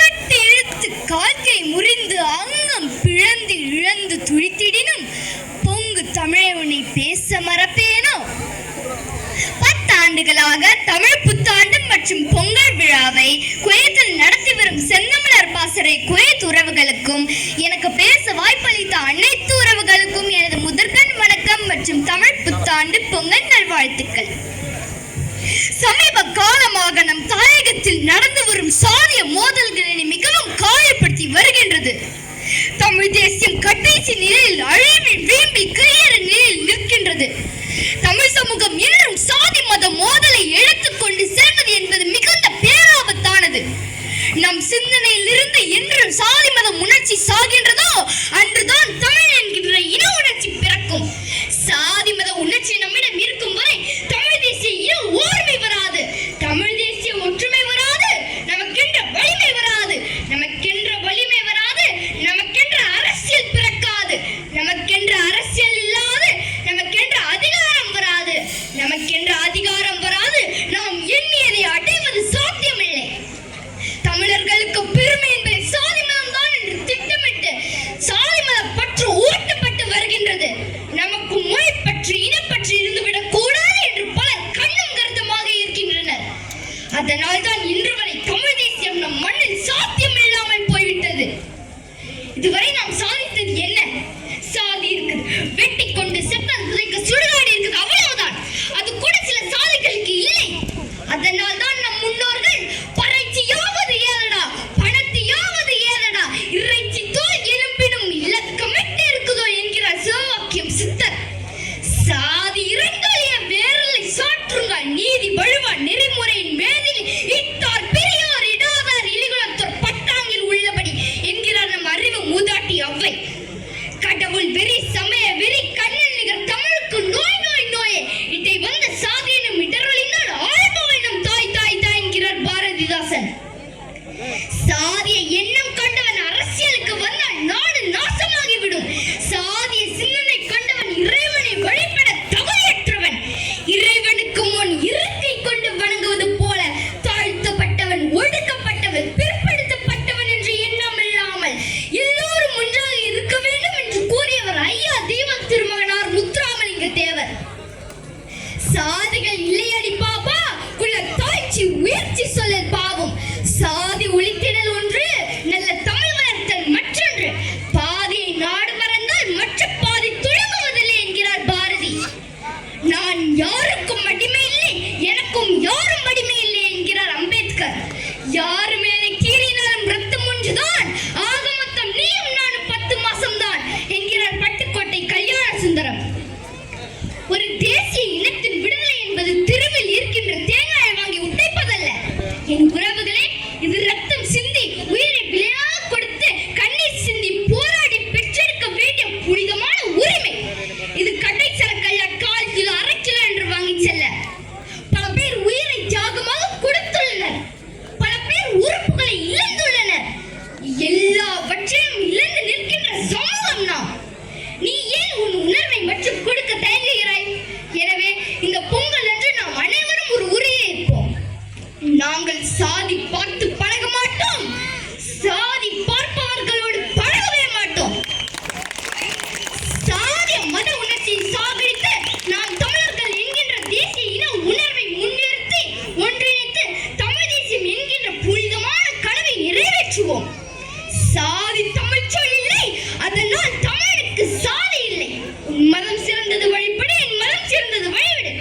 கட்டிழுத்து காற்றை முறிந்து அங்கம் பிழந்து இழந்து துழித்திடினும் பொங்கு தமிழை பேச மறப்பேனோ? பத்தாண்டுகளாக தமிழ் புத்தாண்டு மற்றும் பொங்கல் விழாவை குயத்தில் நடத்தி வரும் செந்தமிழர் பாசறை குயத் உறவுகளுக்கும் எனக்கு பேச வாய்ப்பளித்த அனைத்து உறவுகளுக்கும் எனது முதற்கண் வணக்கம் மற்றும் தமிழ் புத்தாண்டு பொங்கல் நல்வாழ்த்துக்கள். சமீப காலமாக நம் தாய் தமிழகத்தில் நடந்து வரும் சாதிய மோதல்களை மிகவும் காயப்படுத்தி வருகின்றது. தமிழ் தேசியம் கடைசி நிலையில் அழிவில் வீம்பி கையற நிலையில் நிற்கின்றது. தான் இன்று வரை தமிழ் தேசியம் நம் மண்ணில் சாத்தியம் இல்லாமல் போய்விட்டது. இதுவரை நாம் சாதித்தது என்ன? சாதி இருக்குது. வெட்டி கொண்டு செப்பல் புதைக்க சுடு சாற்றுங்கள். நீதி வழுவ நெறிமுறையின் மேதில் இத்தார் இருப்பு சாதி தமிழ்ச்சொல் இல்லை. அதனால் தமிழுக்கு சாதி இல்லை. உன் மதம் சிறந்தது வழிபடு என் மதம் சிறந்தது வழிவிடு.